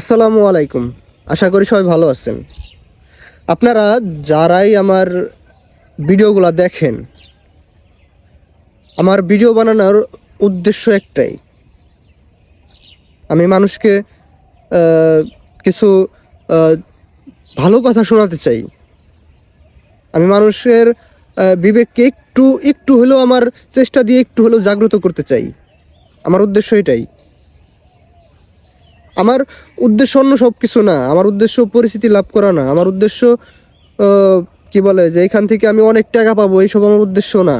আসসালামু আলাইকুম। আশা করি সবাই ভালো আছেন। আপনারা যারাই আমার ভিডিওগুলো দেখেন, আমার ভিডিও বানানোর উদ্দেশ্য একটাই। আমি মানুষকে কিছু ভালো কথা শোনাতে চাই। আমি মানুষের বিবেককে একটু একটু হলেও, আমার চেষ্টা দিয়ে একটু হলেও জাগ্রত করতে চাই। আমার উদ্দেশ্য এটাই। আমার উদ্দেশ্য অন্য সব কিছু না, আমার উদ্দেশ্য পরিস্থিতি লাভ করা না, আমার উদ্দেশ্য কি বলে যে এখান থেকে আমি অনেক টাকা পাবো, এইসব আমার উদ্দেশ্য না।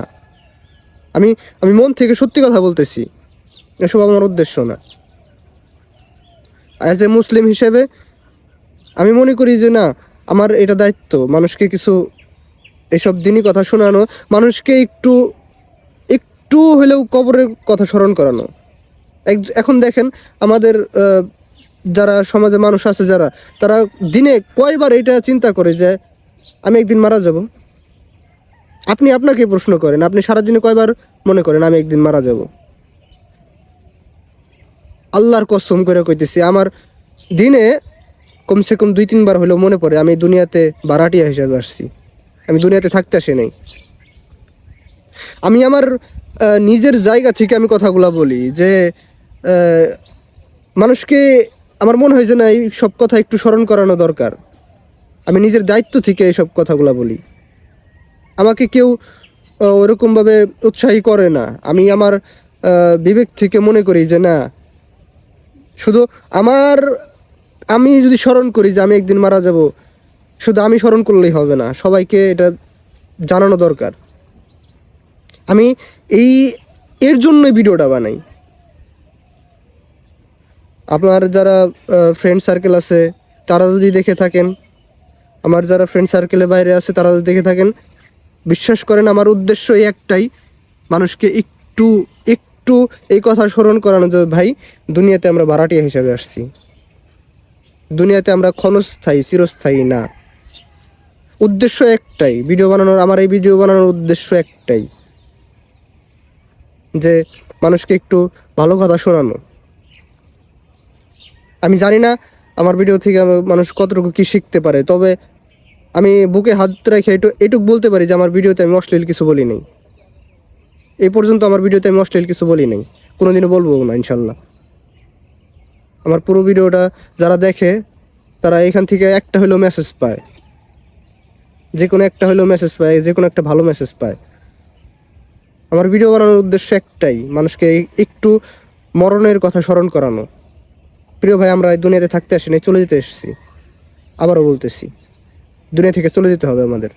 আমি আমি মন থেকে সত্যি কথা বলতেছি, এসব আমার উদ্দেশ্য না। অ্যাজ এ মুসলিম হিসেবে, আমি মনে করি যে না, আমার এটা দায়িত্ব, মানুষকে কিছু এসব দিনই কথা শোনানো, মানুষকে একটু একটু হলেও কবরের কথা স্মরণ করানো। এখন দেখেন, আমাদের যারা সমাজে মানুষ আছে যারা, তারা দিনে কয়বার এটা চিন্তা করে যে, আমি একদিন মারা যাব? আপনি আপনাকে প্রশ্ন করেন, আপনি সারাদিনে কয়বার মনে করেন, আমি একদিন মারা যাব? আল্লাহর কসম করে কইতেছি, আমার দিনে কমসে কম দুই, তিনবার হলেও মনে পড়ে, আমি দুনিয়াতে বারাটিয়া হিসাবে আসছি। আমি দুনিয়াতে থাকতে আসি নাই। আমি আমার নিজের জায়গা থেকে আমি কথাগুলো বলি যে মানুষকে আমার মনে হয় যে না, এই সব কথা একটু স্মরণ করানো দরকার। আমি নিজের দায়িত্ব থেকে এই সব কথাগুলো বলি। আমাকে কেউ ওরকমভাবে উৎসাহী করে না। আমি আমার বিবেক থেকে মনে করি যে না, শুধু আমার, আমি যদি স্মরণ করি যে আমি একদিন মারা যাব, শুধু আমি স্মরণ করলেই হবে না। সবাইকে এটা জানানো দরকার। আমি এই, এর জন্যই ভিডিওটা বানাই। আপনার যারা ফ্রেন্ড সার্কেল আছে, তারা যদি দেখে থাকেন, আমার যারা ফ্রেন্ড সার্কেলের বাইরে আছে, তারা যদি দেখে থাকেন, বিশ্বাস করেন আমার উদ্দেশ্য এই একটাই, মানুষকে একটু একটু এই কথা স্মরণ করানো যে, ভাই, দুনিয়াতে আমরা ভাড়াটিয়া হিসাবে আসছি। দুনিয়াতে আমরা ক্ষণস্থায়ী, চিরস্থায়ী না। উদ্দেশ্য একটাই ভিডিও বানানোর, আমার এই ভিডিও বানানোর উদ্দেশ্য একটাই। যে, মানুষকে একটু ভালো কথা শোনানো। আমি জানি না আমার ভিডিও থেকে মানুষ কতটুকু কী শিখতে পারে, তবে আমি বুকে হাত রেখে এটু এটুক বলতে পারি যে আমার ভিডিওতে আমি অশ্লীল কিছু বলি নাই। এই পর্যন্ত আমার ভিডিওতে আমি অশ্লীল কিছু বলি নাই। কোনোদিনও বলব না, ইনশাল্লাহ। আমার পুরো ভিডিওটা যারা দেখে, তারা এখান থেকে একটা হলেও মেসেজ পায়। যে কোনো একটা হলেও মেসেজ পায় যে কোনো একটা ভালো মেসেজ পায়। আমার ভিডিও বানানোর উদ্দেশ্য একটাই, মানুষকে একটু মরণের কথা স্মরণ করানো। প্রিয় ভাই, আমরা এই দুনিয়াতে থাকতে আসি নাই চলে যেতে এসেছি। আবারও বলতেছি, দুনিয়া থেকে চলে যেতে হবে আমাদের।